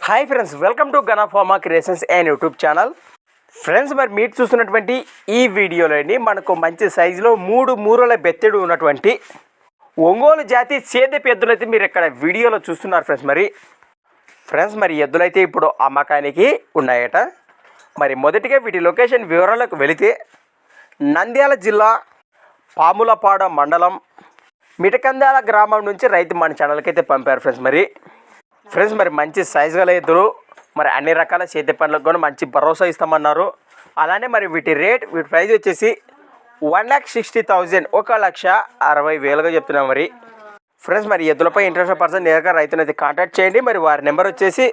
Hi friends welcome to గనాఫార్మా creations and YouTube channel friends మరి మీరు చూస్తున్నటువంటి ఈ వీడియోలోని మనకు మంచి సైజులో మూడు మూరల బెత్తెడు ఉన్నటువంటి ఒంగోలు జాతి సేద్యపు ఎద్దులైతే మీరు ఇక్కడ వీడియోలో చూస్తున్నారు ఫ్రెండ్స్ మరి. ఫ్రెండ్స్ మరి ఎద్దులైతే ఇప్పుడు అమ్మకానికి ఉన్నాయట. మరి మొదటిగా వీటి లొకేషన్ వివరాలకు వెళితే నంద్యాల జిల్లా పాములపాడ మండలం మిటకందాల గ్రామం నుంచి రైతు మన ఛానల్కి అయితే పంపారు ఫ్రెండ్స్ మరి. ఫ్రెండ్స్ మరి మంచి సైజు గల ఎద్దులు మరి అన్ని రకాల చేతి పనులకు కూడా మంచి భరోసా ఇస్తామన్నారు. అలానే మరి వీటి రేట్ వీటి ప్రైస్ వచ్చేసి వన్ ల్యాక్ సిక్స్టీ థౌజండ్ ఒక లక్ష అరవై వేలుగా చెప్తున్నాం మరి. ఫ్రెండ్స్ మరి ఎద్దులపై ఇంట్రెస్ట్ పర్సన్ నేరుగా రైతునైతే కాంటాక్ట్ చేయండి. మరి వారి నెంబర్ వచ్చేసి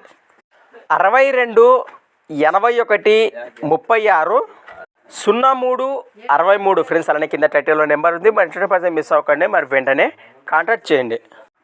అరవై రెండు ఎనభై ఒకటి ముప్పై ఆరు సున్నా మూడు అరవై మూడు. ఫ్రెండ్స్ అలానే కింద టైటిల్లో నెంబర్ ఉంది. మరి ఇంట్రెస్ట్ పర్సన్ మిస్ అవ్వకండి. మరి వెంటనే కాంటాక్ట్ చేయండి.